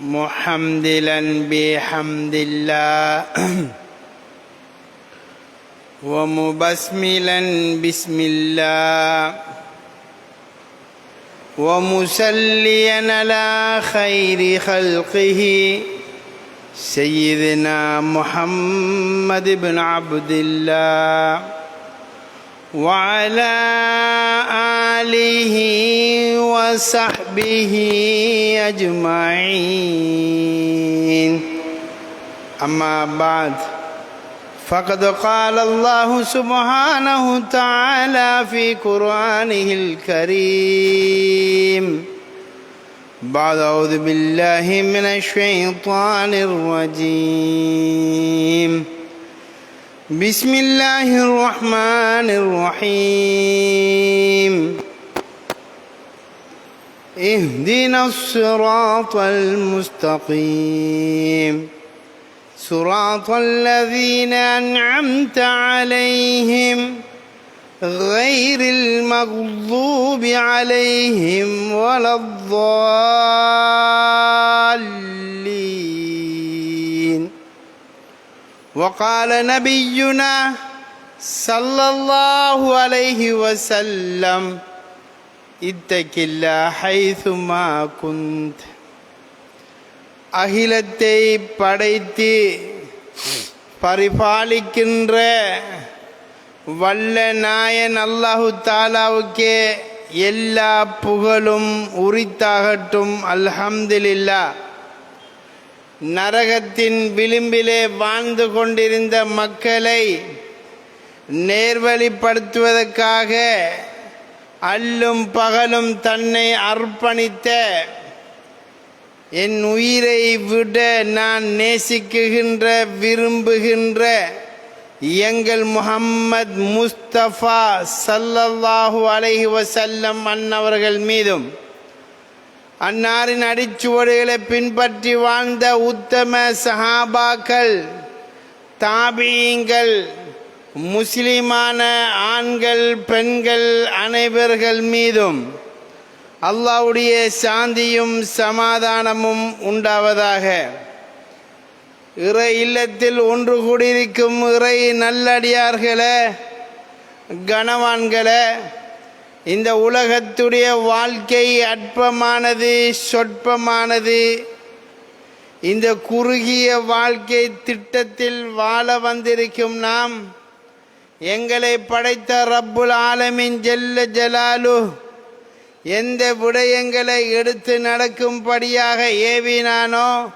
محمدلا بحمد الله. ومبسملا بسم الله. ومسليا على خير خلقه. سيدنا محمد بن عبد الله. وعلى آله وصحبه أجمعين. أما بعد فقد قال الله سبحانه تعالى في قرآنه الكريم بعد أعوذ بالله من الشيطان الرجيم. بسم الله الرحمن الرحيم. اهدنا الصراط المستقيم. صراط الذين أنعمت عليهم غير المغضوب عليهم ولا الضالين. وقال نبينا صلى الله عليه وسلم اتق الله حيثما كنت அகிலத்தை படைத்து பரிபாலிக்கின்ற வல்ல நாயன் அல்லாஹு தாலாவுக்கே எல்லா புகழும் உரித்தாகட்டும் அல்ஹம்துலில்லா நரகத்தின் விளிம்பிலே வாழ்ந்து கொண்டிருந்த மக்களை நேர்வழிப்படுத்துவதற்காக அல்லும் பகலும் தன்னை அர்ப்பணித்த என் உயிரை விட நான் நேசிக்குகின்ற விரும்புகின்ற எங்கள் முஹம்மத் முஸ்தபா சல்லல்லாஹு அலைஹி வசல்லம் அன்னவர்கள் மீதும் அன்னாரின் அடிச்சுவடுகளை பின்பற்றி வாழ்ந்த உத்தம சஹாபாக்கள் தாபியங்கள் முஸ்லிமான ஆண்கள் பெண்கள் அனைவர்கள் மீதும் அல்லாவுடைய சாந்தியும் சமாதானமும் உண்டாவதாக. இறை இல்லத்தில் ஒன்று கூடியிருக்கும் இறை நல்லடியார்களே கனவான்களே இந்த உலகத்துடைய வாழ்க்கை அற்பமானது சொற்பமானது. இந்த குறுகிய வாழ்க்கை திட்டத்தில் வாழ வந்திருக்கும் நாம் எங்களை படைத்த ரப்புல் ஆலமின் ஜெல்ல ஜலாலு எந்த விடயங்களை எடுத்து நடக்கும்படியாக ஏவினானோ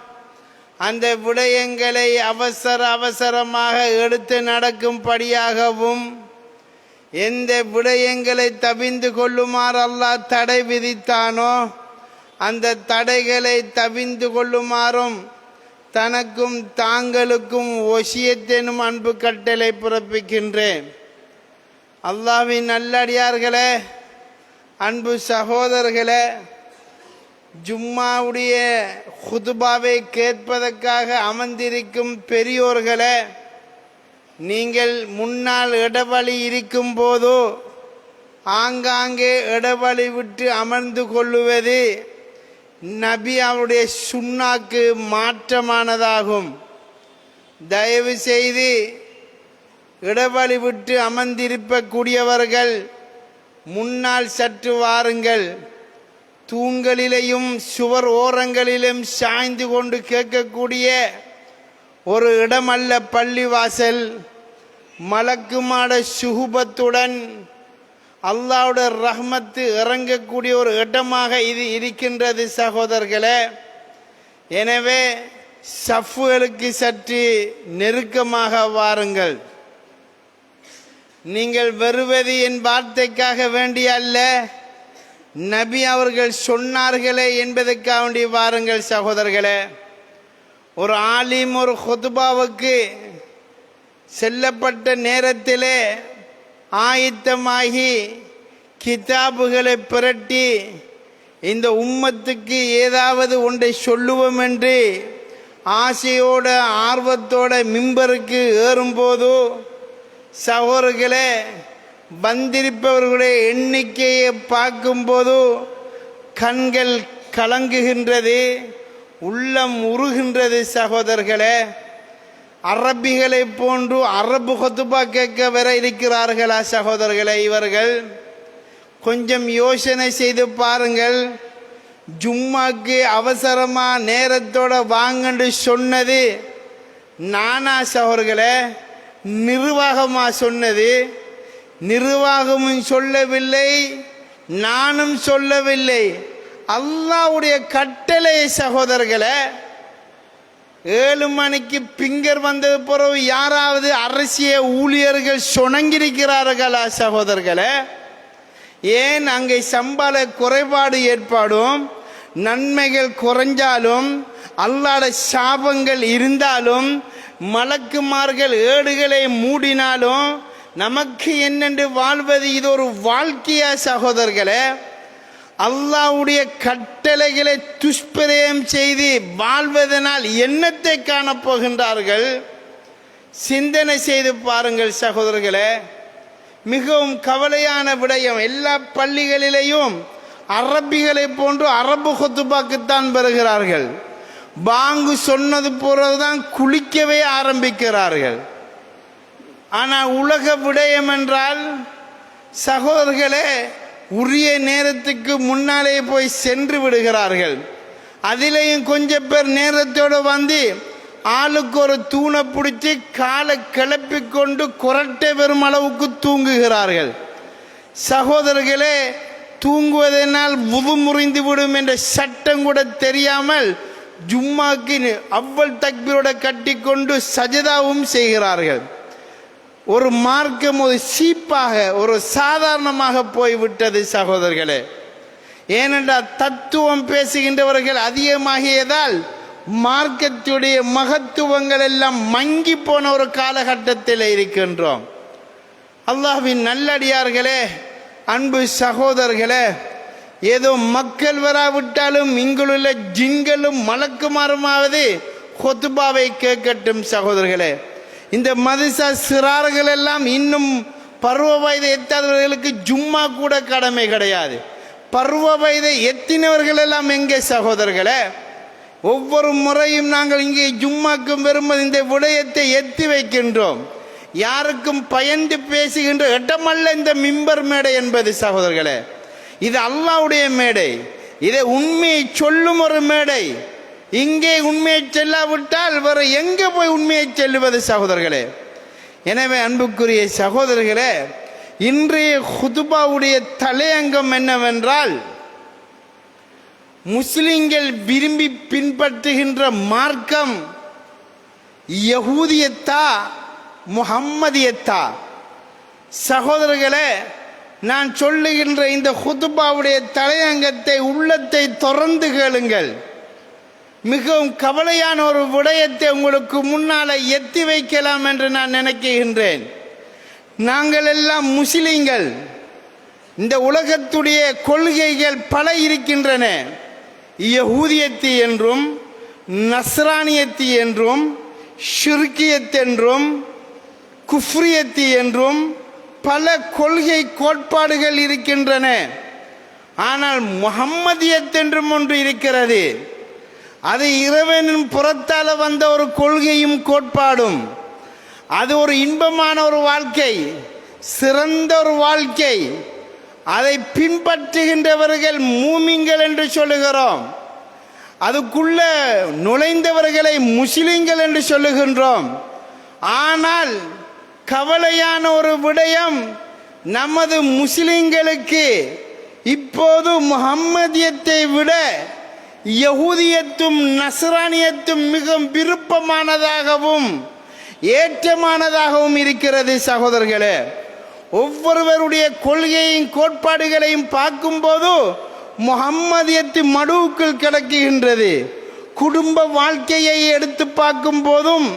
அந்த விடயங்களை அவசர அவசரமாக எடுத்து நடக்கும்படியாகவும் எந்த விடயங்களை தவிந்து கொள்ளுமாறு அல்லாஹ் தடை விதித்தானோ அந்த தடைகளை தவிந்து கொள்ளுமாறும் தனக்கும் தாங்களுக்கும் ஒசியத்தெனும் அன்பு கட்டளை பிறப்பிக்கின்றேன். அல்லாவின் நல்லடியார்களே அன்பு சகோதரர்களே ஜும்மாவுடைய ஹுதுபாவை கேட்பதற்காக அமர்ந்திருக்கும் பெரியோர்களே நீங்கள் முன்னால் இடவழி இருக்கும் போதோ ஆங்காங்கே இடவழி விட்டு அமர்ந்து கொள்ளுவது நபி அவருடைய சுண்ணாக்கு மாற்றமானதாகும். தயவு செய்து இடவழி விட்டு அமர்ந்திருக்கக்கூடியவர்கள் முன்னால் சற்று வாருங்கள். தூண்களிலேயும் சுவர் ஓரங்களிலும் சாய்ந்து கொண்டு கேட்கக்கூடிய ஒரு இடமல்ல பள்ளிவாசல் மலக்குமாட சுகுபத்துடன் அல்லாவோட ரஹ்மத்து இறங்கக்கூடிய ஒரு இடமாக இது இருக்கின்றது சகோதரர்களே. எனவே சஃப்புகளுக்கு சற்று நெருக்கமாக வாருங்கள். நீங்கள் வருவது என் வார்த்தைக்காக வேண்டிய அல்ல நபி அவர்கள் சொன்னார்களே என்பதற்காக வேண்டி வாருங்கள் சகோதரர்களே. ஒரு ஆலிம் ஒரு ஹொதுபாவுக்கு செல்லப்பட்ட நேரத்திலே ஆயத்தமாகி கிதாபுகளை புரட்டி இந்த உம்மத்துக்கு ஏதாவது ஒன்றை சொல்லுவோம் என்று ஆசையோட ஆர்வத்தோட மிம்பருக்கு ஏறும்போது சகோதரர்களே வந்திருப்பவர்களுடைய எண்ணிக்கையை பார்க்கும்போது கண்கள் கலங்குகின்றது. உள்ளம் உருகின்றது சகோதரர்களே. அரபிகளை போன்று அரபு கொத்துபா கேட்க வர இருக்கிறார்களா சகோதரர்களே இவர்கள்? கொஞ்சம் யோசனை செய்து பாருங்கள். ஜும்மாக்கு அவசரமா நேரத்தோட வாங்கன்னு சொன்னது நானா சகோதரர்களே? நிர்வாகமா சொன்னது? நிர்வாகமும் சொல்லவில்லை நானும் சொல்லவில்லை. அல்லாவுடைய கட்டளை சகோதரர்களை ஏழு மணிக்கு பிங்கர் வந்தது பிறகு யாராவது அரசிய ஊழியர்கள் சுணங்கிருக்கிறார்களா சகோதரர்களே? ஏன் அங்கே சம்பள குறைபாடு ஏற்பாடும்? நன்மைகள் குறைஞ்சாலும் அல்லாட சாபங்கள் இருந்தாலும் மலக்குமார்கள் ஏடுகளை மூடினாலும் நமக்கு என்னென்று வாழ்வது இது ஒரு வாழ்க்கையா சகோதரர்களே? அல்லாவுடைய கட்டளைகளை துஷ்பிரயம் செய்து வாழ்வதனால் என்னத்தை காணப்போகின்றார்கள் சிந்தனை செய்து பாருங்கள் சகோதரர்களே மிகவும் கவலையான விடயம் எல்லா பள்ளிகளிலேயும் அரபிகளை போன்று அரபு கொத்துப்பாக்குத்தான் பெறுகிறார்கள் பாங்கு சொன்னது போறதுதான் குளிக்கவே ஆரம்பிக்கிறார்கள். ஆனால் உலக விடயம் என்றால் சகோதரர்களே உரிய நேரத்துக்கு முன்னாலே போய் சென்று விடுகிறார்கள். அதிலேயும் கொஞ்சம் பேர் நேரத்தோடு வந்து ஆளுக்கு ஒரு தூணை பிடிச்சி காலை கிளப்பி கொண்டு குரட்டை வெறும் அளவுக்கு தூங்குகிறார்கள். சகோதரர்களே தூங்குவதனால் உது முறிந்து விடும் என்ற சட்டம் கூட தெரியாமல் ஜும்மாக்கு அவ்வள் தக்பீரோட கட்டிக்கொண்டு சஜதாவும் செய்கிறார்கள். ஒரு மார்க்கம் ஒரு சீப்பாக ஒரு சாதாரணமாக போய்விட்டது சகோதரர்களே. ஏனென்றால் தத்துவம் பேசுகின்றவர்கள் அதிகமாகியதால் மார்க்கத்துடைய மகத்துவங்கள் எல்லாம் மங்கி போன ஒரு காலகட்டத்தில் இருக்கின்றோம். அல்லாஹ்வின் நல்லடியார்களே அன்பு சகோதரர்களே ஏதோ மக்கள் வராவிட்டாலும் இங்குள்ள ஜிங்களும் மலக்குமாறுமாவது கொத்துபாவை கேட்கட்டும் சகோதரர்களே. இந்த மதுசா சிறார்கள் எல்லாம் இன்னும் பருவ வயதை எத்தாதவர்களுக்கு ஜும்மா கூட கடமை கிடையாது. பருவ வயதை எத்தினவர்கள் எல்லாம் எங்கே சகோதரர்களே? ஒவ்வொரு முறையும் நாங்கள் இங்கே ஜும்மாக்கும் வரும்போது இந்த விடயத்தை எத்தி வைக்கின்றோம். யாருக்கும் பயந்து பேசுகின்ற இடமல்ல இந்த மிம்பர் மேடை என்பது சகோதரர்களே. இது அல்லாவுடைய மேடை. இதை உண்மையை சொல்லும் ஒரு மேடை. இங்கே உண்மையை செல்லாவிட்டால் வேறு எங்கே போய் உண்மையை செல்லுவது சகோதரர்களே? எனவே அன்புக்குரிய சகோதரர்களே இன்றைய ஹுதுபாவுடைய தலையங்கம் என்னவென்றால் முஸ்லிம்கள் விரும்பி பின்பற்றுகின்ற மார்க்கம் யகூதியத்தா முஹம்மதியத்தா. சகோதரர்களே நான் சொல்லுகின்ற இந்த ஹுதுபாவுடைய தலையங்கத்தை உள்ளத்தை திறந்து கேளுங்கள். மிகவும் கவலையான ஒரு விடயத்தை உங்களுக்கு முன்னால் எத்தி வைக்கலாம் என்று நான் நினைக்கின்றேன். நாங்கள் எல்லாம் முஸ்லிம்கள். இந்த உலகத்துடைய கொள்கைகள் பல இருக்கின்றன. யகூதியத்து என்றும் நஸ்ரானியத்து என்றும் ஷிர்கியத் என்றும் குஃப்ரியத்து என்றும் பல கொள்கை கோட்பாடுகள் இருக்கின்றன. ஆனால் முகம்மதியத் என்றும் ஒன்று இருக்கிறது. அது இறைவனின் புறத்தால் வந்த ஒரு கொள்கையும் கோட்பாடும். அது ஒரு இன்பமான ஒரு வாழ்க்கை சிறந்த ஒரு வாழ்க்கை. அதை பின்பற்றுகின்றவர்கள் மூமிங்கள் என்று சொல்லுகிறோம். அதுக்குள்ள நுழைந்தவர்களை முஸ்லிம்கள் என்று சொல்லுகின்றோம். ஆனால் கவலையான ஒரு விடயம் நமது முஸ்லிம்களுக்கு இப்போது முகம்மதியத்தை விட யகூதியத்தும் நஸ்ரானியத்தும் மிகவும் விருப்பமானதாகவும் ஏற்றமானதாகவும் இருக்கிறது சகோதரர்களே. ஒவ்வொருவருடைய கொள்கையும் கோட்பாடுகளையும் பார்க்கும்போது முகம்மதியத்து மடுவுக்குள் கிடக்குகின்றது. குடும்ப வாழ்க்கையை எடுத்து பார்க்கும் போதும்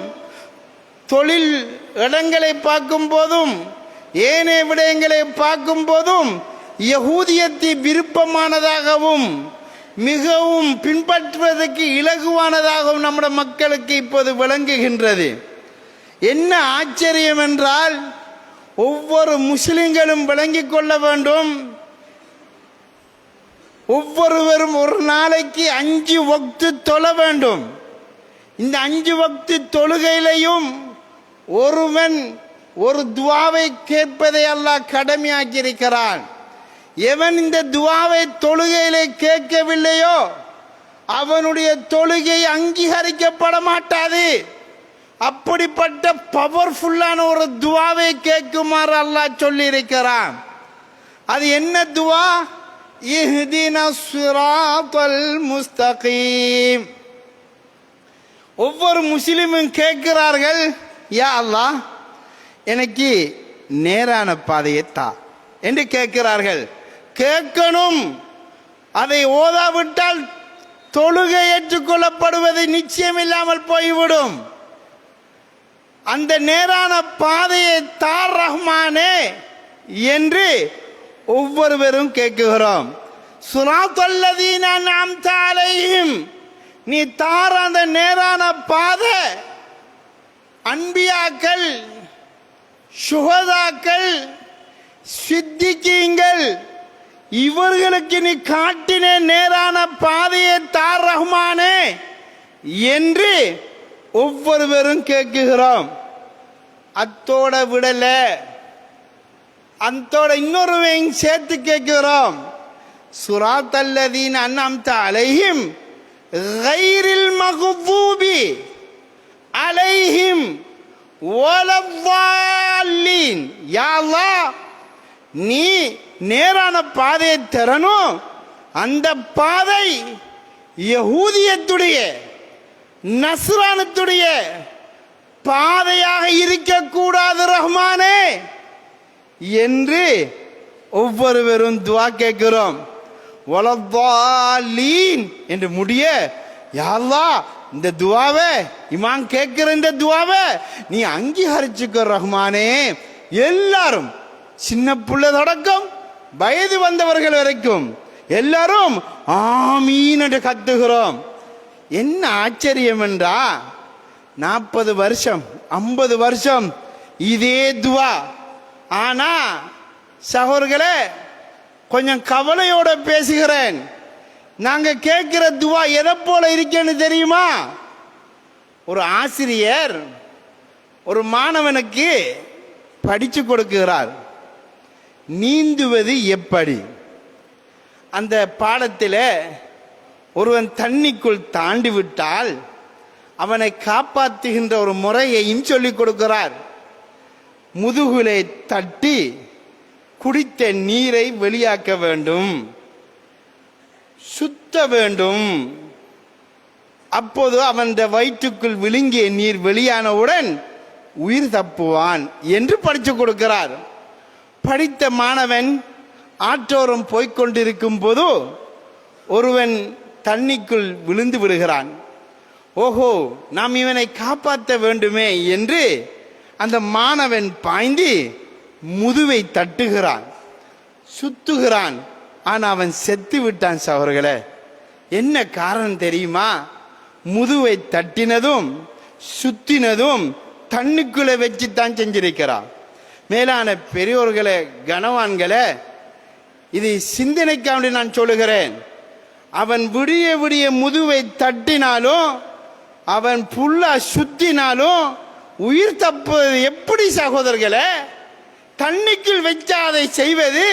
தொழில் இடங்களை பார்க்கும் போதும் ஏனைய விடயங்களை பார்க்கும் போதும் யகூதியத்தை விருப்பமானதாகவும் மிகவும் பின்பற்றுவதற்கு இலகுவானதாகவும் நம்முடைய மக்களுக்கு இப்போது விளங்குகின்றது. என்ன ஆச்சரியம் என்றால் ஒவ்வொரு முஸ்லிம்களும் விளங்கிக் கொள்ள வேண்டும். ஒவ்வொருவரும் ஒரு நாளைக்கு அஞ்சு வக்து தொழ வேண்டும். இந்த அஞ்சு வக்து தொழுகையிலையும் ஒருவன் ஒரு துவாவை கேட்பதை அல்லாஹ் கடமையாக்கியிருக்கிறான். எவன் இந்த துவாவை தொழுகையிலே கேட்கவில்லையோ அவனுடைய தொழுகை அங்கீகரிக்கப்பட மாட்டாது அப்படிப்பட்ட பவர்ஃபுல்லான ஒரு துவாவை கேட்குமாறு அல்லாஹ் சொல்லியிருக்கிறான். அது என்ன துவா? முஸ்தகீம். ஒவ்வொரு முஸ்லிமும் கேட்கிறார்கள் யா அல்லாஹ் எனக்கு நேரான பாதையை தா. என்று கேட்கிறார்கள். கேட்கணும். அதை ஓதாவிட்டால் தொழுகை ஏற்றுக்கொள்ளப்படுவது நிச்சயம் இல்லாமல் போய்விடும். அந்த நேரான பாதையை தார் ரஹ்மானே என்று ஒவ்வொருவரும் கேட்குகிறோம். சுராத்தல்லதீன நாம் தாலையும் நீ தார் அந்த நேரான பாதை. அன்பியாக்கள் சுகதாக்கள் சித்திக்கீங்கள். இவர்களுக்கு நீ காட்டின நேரான பாதையை தார் ரஹ்மானே என்று ஒவ்வொருவரும் கேட்குகிறோம். அத்தோட விடல. அத்தோட இன்னொருவையும் சேர்த்து கேட்கிறோம் சுராத்தல்லதீன் அண்ணாம்த அலைஹிம் கைரில் மகுபூபி அலைஹிம் ஓலவாலின் யாழ்லா நீ நேரான பாதையை தரணும் அந்த பாதை யகூதியத்துடைய நஸ்ரானத்துடைய பாதையாக இருக்கக்கூடாது ரஹ்மானே என்று ஒவ்வொருவரும் துவா கேட்கிறோம். என்று முடிய யாரா இந்த துவாவை இமான் கேட்கிற இந்த துவாவை நீ அங்கீகரிச்சுக்கோ ரஹ்மானே. எல்லாரும் சின்ன பிள்ளை தொடக்கம். வயது வந்தவர்கள் வரைக்கும் எல்லாரும் ஆமீன் என்று கத்துகிறோம். என்ன ஆச்சரியம் என்றா நாற்பது வருஷம் ஐம்பது வருஷம் இதே துவா. ஆனா சகோர்களே கொஞ்சம் கவலையோட பேசுகிறேன். நாங்க கேட்கிற துவா எதை போல இருக்கேன்னு தெரியுமா? ஒரு ஆசிரியர் ஒரு மாணவனுக்கு படிச்சு கொடுக்குகிறார் நீந்துவது எப்படி? அந்த பாடத்தில் ஒருவன் தண்ணிக்குள் தாண்டி விட்டால் அவனை காப்பாற்றுகின்ற ஒரு முறையையும் சொல்லிக் கொடுக்கிறார். முதுகுலை தட்டி குடித்த நீரை வெளியாக்க வேண்டும். சுத்த வேண்டும். அப்போது அவன் வயிற்றுக்குள் விழுங்கிய நீர் வெளியானவுடன் உயிர் தப்புவான் என்று படித்து கொடுக்கிறார். படித்த மாணவன் ஆற்றோரம் போய்கொண்டிருக்கும் போது ஒருவன் தண்ணிக்குள் விழுந்து விடுகிறான். ஓஹோ நாம் இவனை காப்பாற்ற வேண்டுமே என்று அந்த மாணவன் பாய்ந்து முதுவை தட்டுகிறான் சுத்துகிறான். ஆனால் அவன் செத்து விட்டான் சவர்களே என்ன காரணம் தெரியுமா? முதுவை தட்டினதும் சுத்தினதும் தண்ணிக்குள்ளே வச்சு தான் செஞ்சிருக்கிறான். மேலான பெரியோர்களே கனவான்களே இது சிந்தனைக்காண்டி நான் சொல்லுகிறேன். அவன் விடிய விடிய முதுவை தட்டினாலும் அவன் புல்லா சுத்தினாலும் உயிர் தப்புவது எப்படி சகோதரர்களே? தண்ணிக்குள் வச்சா அதை செய்வது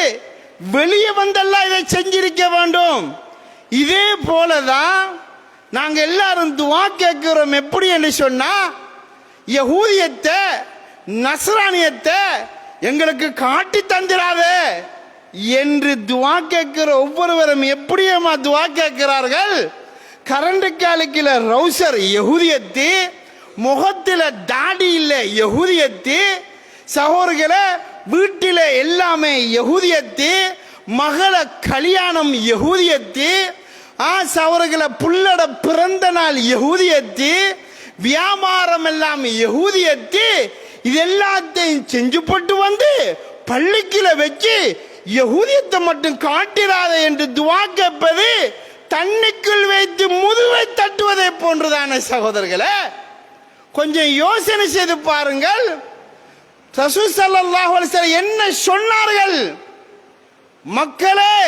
வெளியே வந்தெல்லாம் இதை செஞ்சிருக்க வேண்டும். இதே போலதான் நாங்கள் எல்லாரும் துவா கேட்கிறோம் எப்படி என்று சொன்னா யகூதியத்தை நஸ்ரானியத்தை எங்களுக்கு காட்டி தந்திராதே என்று துவா கேட்கிற ஒவ்வொருவரும் எப்படியம்மா துவா கேட்கிறார்கள்? கரண்ட் காலுக்கில ரவுசர் எகுதியத்தி முகத்தில் தாடி இல்லை எகுதியத்தி சகோதரர்களே வீட்டில எல்லாமே எகுதியத்தி மகள கல்யாணம் எகுதியத்தி ஆ சவர்களை புள்ளட பிறந்த நாள் எகுதியத்தி வியாபாரம் எல்லாம் எகுதியத்தி இது எல்லாத்தையும் செஞ்சு போட்டு வந்து பள்ளிக்கில வச்சு யகுதியத்தை மட்டும் காட்டிடாத என்று துவா கேட்பது தண்ணிக்குள் வைத்து முதுவை தட்டுவதை போன்றுதானே சகோதரர்களே. கொஞ்சம் யோசனை செய்து பாருங்கள். ரசூல் ஸல்லல்லாஹு என்ன சொன்னார்கள்? மக்களே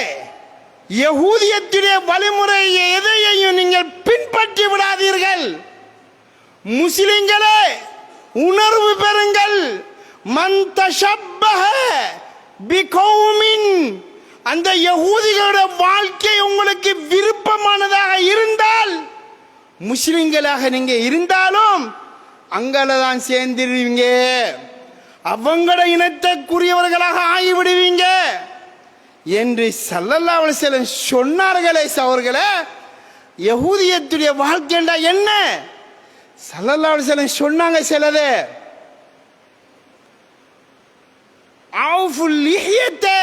யகூதியத்துடைய வழிமுறை எதையையும் நீங்கள் பின்பற்றி விடாதீர்கள். முஸ்லிம்களே உணர்வு பெறுங்கள். மன் தஷப்பஹ பிகௌமின். அந்த யகூதிகளோட வாழ்க்கை உங்களுக்கு விருப்பமானதாக இருந்தால் முஸ்லிம்களாக நீங்க இருந்தாலும் அங்கல தான் சேர்ந்துடுவீங்க அவங்கள இனத்தைக்குரியவர்களாக ஆகிவிடுவீங்க. என்று சல்லல்லா அலிஸ்லம் சொன்னார்களே அவர்களே யகூதியத்துடைய வாழ்க்கைண்டா என்ன? சல்லல்லா அலிஸ்லம் சொன்னாங்க சிலது. அவுஃபுல் லிஹியத்தை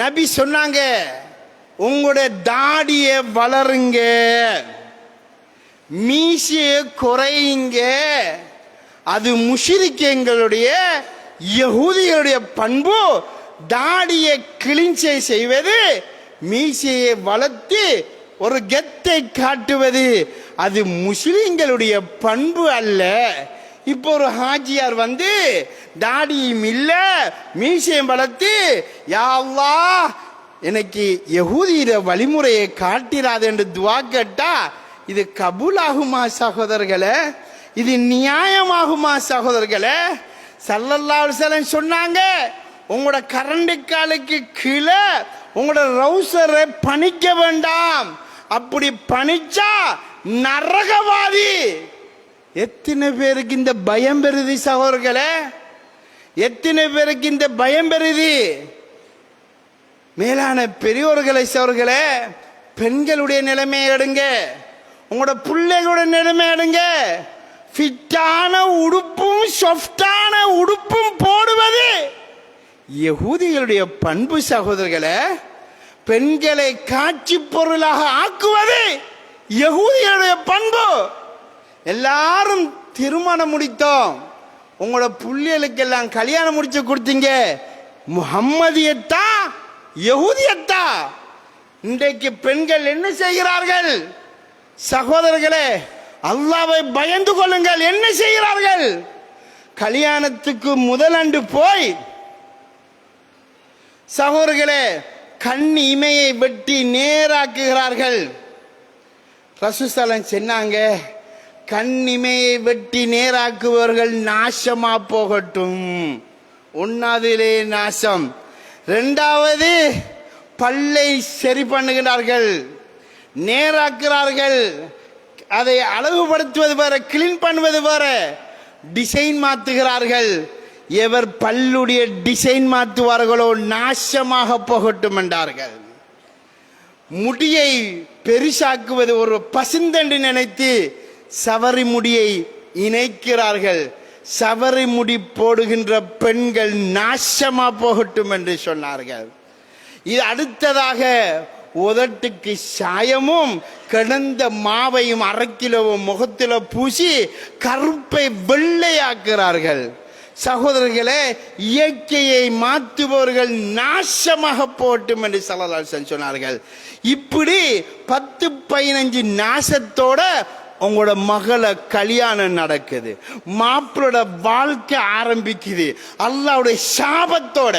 நபி சொன்னாங்க உங்களுடைய தாடிய வளருங்க மீசைய குறையுங்க. அது முஷிரிக்கங்களுடைய யகூதிகளுடைய பண்பு தாடியை கிழிஞ்சை செய்வது மீசையை வளர்த்து ஒரு கெத்தை காட்டுவது. அது முஸ்லீம்களுடைய பண்பு அல்ல. இப்போ ஒரு ஹாஜியார் வந்து தாடியும் இல்லை மீசையும் வளர்த்து யாவா எனக்கு யகூதியிட வழிமுறையை காட்டிராது என்று துவா கேட்டா இது கபூலாகுமா சகோதரர்களே? இது நியாயமாகுமா சகோதரர்களே? சல்லல்லாஹு அலைஹி சொன்னாங்க உங்களோட கரண்டு காலுக்கு கீழே உங்களோட ரவுசரை பணிக்க வேண்டாம். அப்படி பணிச்சா நரகவாதி. எத்தனை பேருக்கு இந்த பயம் பெறுதி சகோதரர்களே? எத்தனை பேருக்கு இந்த பயம் பெறுதி? மேலான பெரியோர்களை சகோதர்களே பெண்களுடைய நிலைமையை எடுங்க. உங்களோட பிள்ளைகளோட நிலைமை எடுங்க. ஃபிட்டான உடுப்பும் சாஃப்டான உடுப்பும் போடுவது. யகூதிகளுடைய பண்பு சகோதரர்களை பெண்களை காட்சி பொருளாக ஆக்குவது. யகூதியனுடைய பண்பு. எல்லாரும் திருமணம் முடித்தோம். உங்களோட புள்ளிகளுக்கெல்லாம் கல்யாணம் முடிச்சு கொடுத்தீங்க. முகம்மதியத்தா யகுதியத்தா. இன்றைக்கு பெண்கள் என்ன செய்கிறார்கள்? சகோதரர்களே அல்லாவை பயந்து கொள்ளுங்கள். என்ன செய்கிறார்கள்? கல்யாணத்துக்கு முதலண்டு போய் சகோதரர்களே கண் இமையை வெட்டி நேராக்குகிறார்கள். ரசூசலம் சொன்னாங்க கண்ணிமையை வெட்டி நேராக்குபவர்கள் நாசமா போகட்டும். ஒன்னாவதிலே நாசம். ரெண்டாவது பல்லை சரி பண்ணுகிறார்கள் நேராக்குறார்கள் அதை அழகுபடுத்துவது வேற கிளீன் பண்ணுவது வேற. டிசைன் மாத்துகிறார்கள் எவர் பல்லுடைய டிசைன் மாற்றுவார்களோ நாசமாக போகட்டும் என்றார்கள். முடியை பெருசாக்குவது ஒரு பசுந்தண்டு நினைத்து சவரி முடியை இணைக்கிறார்கள். சவரி முடி போடுகின்ற பெண்கள் நாசமா போகட்டும் என்று சொன்னார்கள். இது அடுத்ததாக உதட்டுக்கு சாயமும் கிடந்த மாவையும் அரை கிலோவும் முகத்தில் பூசி கருப்பை வெள்ளையாக்குறார்கள் சகோதரர்களே இயற்கையை மாற்றுபவர்கள் நாசமாக போட்டும் என்று சலலாசன் சொன்னார்கள். இப்படி பத்து பதினஞ்சு நாசத்தோட உங்களோட மகள கல்யாணம் நடக்குது. மாப்பிளோட வாழ்க்கை ஆரம்பிக்குது. அல்லாவுடைய சாபத்தோட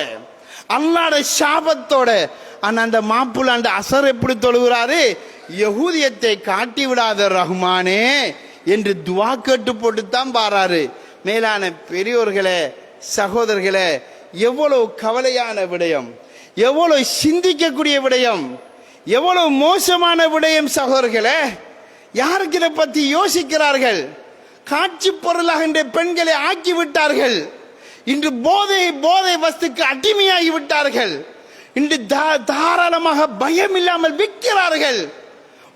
அல்லாட சாபத்தோட. ஆனால் அந்த மாப்பிள்ள அந்த அசர் எப்படி தொழுகிறாரு? யகூதியத்தை காட்டி விடாத ரஹ்மானே என்று துவா கேட்டு போட்டு தான் பாராரு. மேலான பெரியோர்களே சகோதரர்களே எவ்வளவு கவலையான விடயம் எவ்வளவு சிந்திக்கக்கூடிய விடயம் எவ்வளவு மோசமான விடயம் சகோதரர்களே யாருக்கு இதை பற்றி யோசிக்கிறார்கள்? காட்சி பொருளாக இந்த பெண்களை ஆக்கி விட்டார்கள் இன்று போதை போதை வஸ்துக்கு அடிமையாகி விட்டார்கள். இன்று தா- தாராளமாக பயம் இல்லாமல் விற்கிறார்கள்.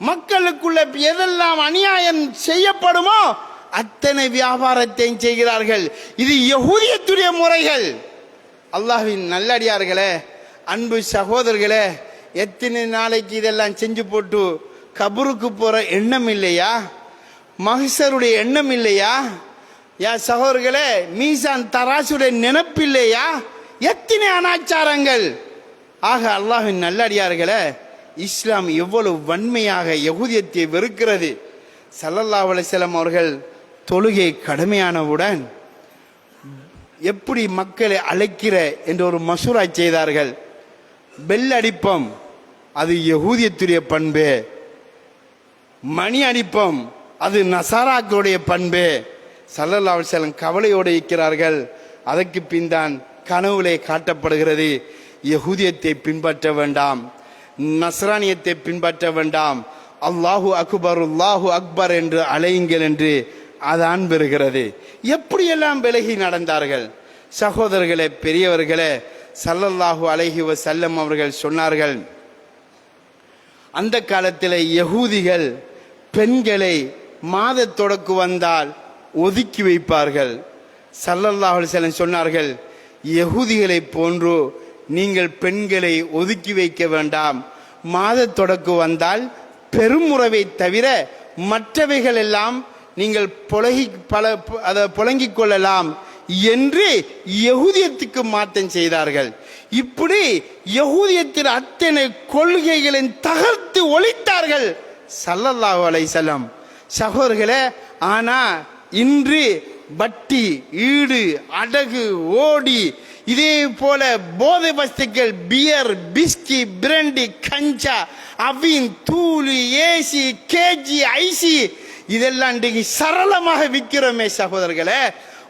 மக்களுக்குள்ள எதெல்லாம் அநியாயம் செய்யப்படுமோ அத்தனை வியாபாரத்தையும் செய்கிறார்கள். இது யகூதியத்துடைய முறைகள். அல்லாஹின் நல்லடியார்களே அன்பு சகோதரர்களே எத்தனை நாளைக்கு இதெல்லாம் செஞ்சு போட்டு கபருக்கு போகிற எண்ணம் இல்லையா? மகசருடைய எண்ணம் இல்லையா? யா சகோதரர்களே மீசான் தராசுடைய நினைப்பில்லையா எத்தனை அனாச்சாரங்கள்? ஆக அல்லாஹின் நல்லடியார்களே இஸ்லாம் எவ்வளவு வன்மையாக யகுதியத்தை வெறுக்கிறது. சல்லல்லா அலிசலம் அவர்கள் தொழுகை கடமையானவுடன் எப்படி மக்களை அழைக்கிற என்ற ஒரு மசூரா செய்தார்கள். பெல் அடிப்பம் அது யகூதியத்துடைய பண்பு. மணி அடிப்பம் அது நசாராக்களுடைய பண்பு. சல்லல்லா செல்லம் கவலையோடு இருக்கிறார்கள். அதற்கு பின் தான் கனவுலே காட்டப்படுகிறது. யகூதியத்தை பின்பற்ற வேண்டாம். நஸ்ரானியத்தை பின்பற்ற வேண்டாம். அல்லாஹு அக்பர் அல்லாஹு அக்பர் என்று அலையுங்கள் என்று அதான் பெறுகிறது எப்படியெல்லாம் விலகி நடந்தார்கள்? சகோதரர்களே பெரியவர்களே சல்லல்லாஹு அலைஹி செல்லம் அவர்கள் சொன்னார்கள் அந்த காலத்தில் யகூதிகள் பெண்களை மாத தொடக்கு வந்தால் ஒதுக்கி வைப்பார்கள். சல்லல்லாஹு செல்லம் சொன்னார்கள் யகுதிகளை போன்று நீங்கள் பெண்களை ஒதுக்கி வைக்க வேண்டாம். மாத தொடக்கு வந்தால் பெருமுறவை தவிர மற்றவைகள் எல்லாம் நீங்கள் புலகி பல அதை புலங்கிக் கொள்ளலாம் என்று யகுதியத்துக்கு மாற்றம் செய்தார்கள். இப்படி யகூதியத்தில் அத்தனை கொள்கைகளின் தகர்த்து ஒழித்தார்கள். சல்லல்லாஹு அலைஹிஸ்ஸலாம் சகோதரர்களே ஆனா இன்று வட்டி ஈடு அடகு ஓடி இதே போல போதை வஸ்துக்கள் பியர் பிஸ்கி பிரண்டி கஞ்சா அவின் தூள் ஏசி கேஜி ஐசி இதெல்லாம் இன்றைக்கு சரளமாக விற்கிறோமே சகோதரர்களே.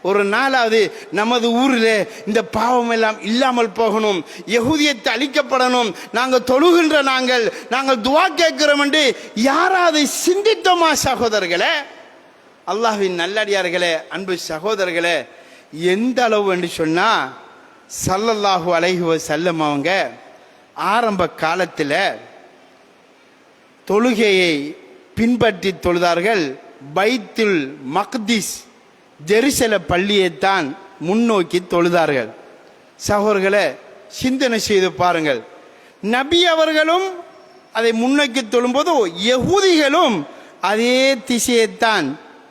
ஒரு நாளாவது நமது ஊரில் இந்த பாவம் எல்லாம் இல்லாமல் போகணும். யகுதியத்தை அழிக்கப்படணும். நாங்கள் தொழுகின்ற நாங்கள் நாங்கள் துவா கேட்கிறோம் என்று யாராவது சிந்தித்தோமா சகோதரர்களே? அல்லாஹின் நல்லடியார்களே அன்பு சகோதரர்களே எந்த அளவு என்று சொன்னால் சல்லல்லாஹு அலைஹி வஸல்லம் அவங்க ஆரம்ப காலத்தில் தொழுகையை பின்பற்றி தொழுதார்கள். பைத்துல் மக்திஸ் ஜெருசல பள்ளியைத்தான் முன்னோக்கி தொழுதார்கள். சகோர்களை சிந்தனை செய்து பாருங்கள். நபி அவர்களும் அதை முன்னோக்கி தொழும்போது யகூதிகளும் அதே திசையைத்தான்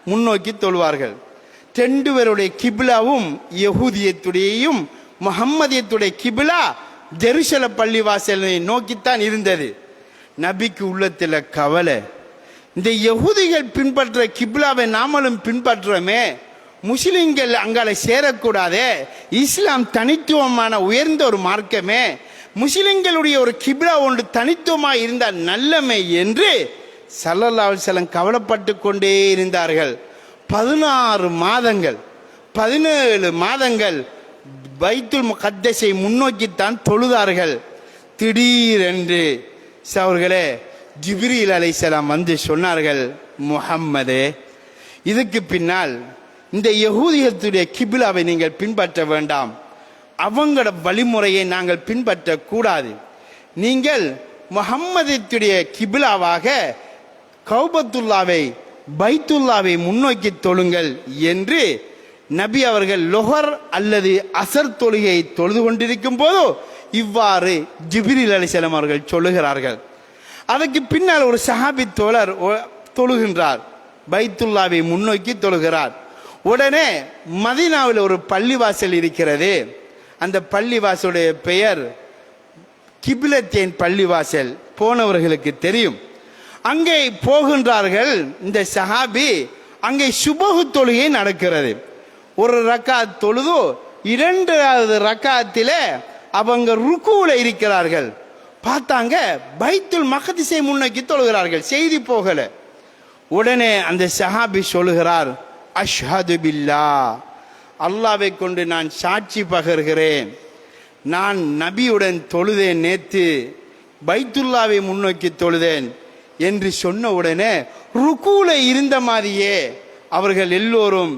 முன்னோக்கி தொழுவார்கள். ரெண்டு பேருடைய கிபிலாவும் யகூதியத்துடையும் முகம்மதியத்துடைய கிபிலா ஜெருசல பள்ளி வாசலை நோக்கித்தான் இருந்தது. நபிக்கு உள்ளத்தில் கவலை. இந்த யகுதிகள் பின்பற்ற கிப்லாவை நாமளும் பின்பற்றுறோமே முஸ்லிம்கள் அங்கால சேரக்கூடாதே. இஸ்லாம் தனித்துவமான உயர்ந்த ஒரு மார்க்கமே. முஸ்லிம்களுடைய ஒரு கிப்லா ஒன்று தனித்துவமாக இருந்தால் நல்லமே என்று சல்லல்லா செலம் கவலைப்பட்டு கொண்டே இருந்தார்கள். பதினாறு மாதங்கள் பதினேழு மாதங்கள் பைத்துல் கத்தசை முன்னோக்கித்தான் தொழுதார்கள். திடீரென்று அவர்களே ஜிப்ரீல் அலைசலாம் வந்து சொன்னார்கள் முகம்மது இதுக்கு பின்னால் இந்த யகூதியத்துடைய கிபிலாவை நீங்கள் பின்பற்ற வேண்டாம். அவங்களோட வழிமுறையை நாங்கள் பின்பற்ற கூடாது நீங்கள் முகம்மதத்துடைய கிபிலாவாக கௌபத்துல்லாவை பைத்துல்லாவை முன்னோக்கி தொழுங்கள் என்று நபி அவர்கள் லொஹர் அல்லது அசர் தொழுகையை தொழுது கொண்டிருக்கும் போதோ இவ்வாறு ஜிபிரில் அலிசலம் அவர்கள் சொல்லுகிறார்கள். அதற்கு பின்னால் ஒரு சஹாபி தோழர் ஒ- தொழுகின்றார். பைத்துல்லாவை முன்னோக்கி தொழுகிறார். உடனே மதினாவில் ஒரு பள்ளிவாசல் இருக்கிறது. அந்த பள்ளிவாசலுடைய பெயர் கிபிலத்தேன் பள்ளிவாசல் போனவர்களுக்கு தெரியும். அங்கே போகின்றார்கள் இந்த சஹாபி. அங்கே சுபகு தொழுகை நடக்கிறது. ஒரு ரக்காத் தொழுது இரண்டாவது ரக்காத்திலே அவங்க ருக்குவில் இருக்கிறார்கள். பார்த்தாங்க பைத்துல் மகதிசை முன்னோக்கி தொழுகிறார்கள். செய்தி போகல. உடனே அந்த சஹாபி சொல்லுகிறார் அஷ்ஹது பில்லா அல்லாவை கொண்டு நான் சாட்சி பகர்கிறேன். நான் நபியுடன் தொழுதேன் நேத்து பைத்துல்லாவை முன்னோக்கி தொழுதேன். என்று சொன்ன உடனே ருக்கூல இருந்த மாதிரியே அவர்கள் எல்லோரும்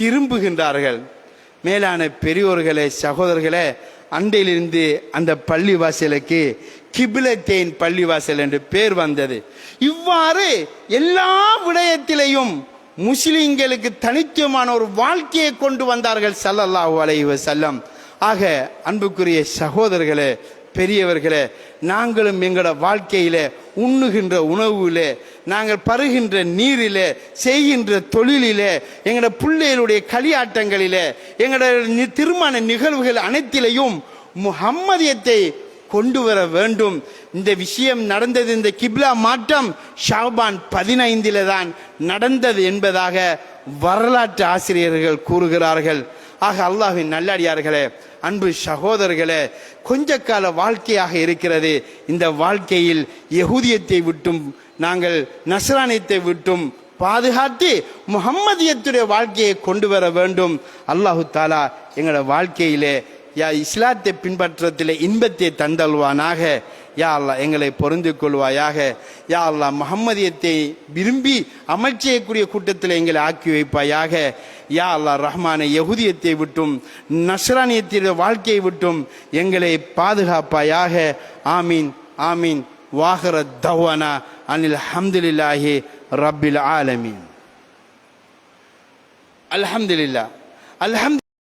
திரும்புகின்றார்கள். மேலான பெரியோர்களே சகோதரர்களே அண்டையிலிருந்து அந்த பள்ளிவாசலுக்கு கிபிலத்தேன் பள்ளிவாசல் என்று பேர் வந்தது. இவ்வாறு எல்லா விடயத்திலையும் முஸ்லிம்களுக்கு தனித்துவமான ஒரு வாழ்க்கையை கொண்டு வந்தார்கள் சல்லல்லாஹு அலைவ செல்லம் ஆக அன்புக்குரிய சகோதரர்களே பெரியவர்களே நாங்களும் எங்களோட வாழ்க்கையில உண்ணுகின்ற உணவுல நாங்கள் பருகின்ற நீரில செய்கின்ற தொழிலிலே எங்களோட பிள்ளைகளுடைய களியாட்டங்களில எங்களோட திருமண நிகழ்வுகள் அனைத்திலையும் முஹம்மதியத்தை கொண்டு வர வேண்டும். இந்த விஷயம் நடந்தது இந்த கிப்லா மாற்றம் ஷாபான் பதினைந்தில தான் நடந்தது என்பதாக வரலாற்று ஆசிரியர்கள் கூறுகிறார்கள். ஆக அல்லாஹின் நல்லடியார்களே அன்பு சகோதரர்களே கொஞ்ச கால வாழ்க்கையாக இருக்கிறது. இந்த வாழ்க்கையில் யகுதியத்தை விட்டும் நாங்கள் நஸ்ரானியத்தை விட்டும் பாதுகாத்து முகம்மதியத்துடைய வாழ்க்கையை கொண்டு வர வேண்டும். அல்லாஹு தாலா எங்களோட வாழ்க்கையிலே யா இஸ்லாத்தை பின்பற்றத்தில் இன்பத்தை தந்தல்வானாக. யா அல்லா எங்களை பொருந்து கொள்வாயாக யா அல்லா முகம்மதியத்தை விரும்பி அமல் செய்யக்கூடிய கூட்டத்தில் எங்களை ஆக்கி வைப்பாயாக. யா அல்லா ரஹ்மான யகுதியத்தை விட்டும் நஸ்ரானியத்தின் வாழ்க்கையை விட்டும் எங்களை பாதுகாப்பாயாக. ஆமீன் ஆமீன். வாகர தவானா அனில் ஹம்துலில்லாஹி ரபில் ஆலமீன். அல்ஹம்துலில்லாஹ். அல்ஹம்து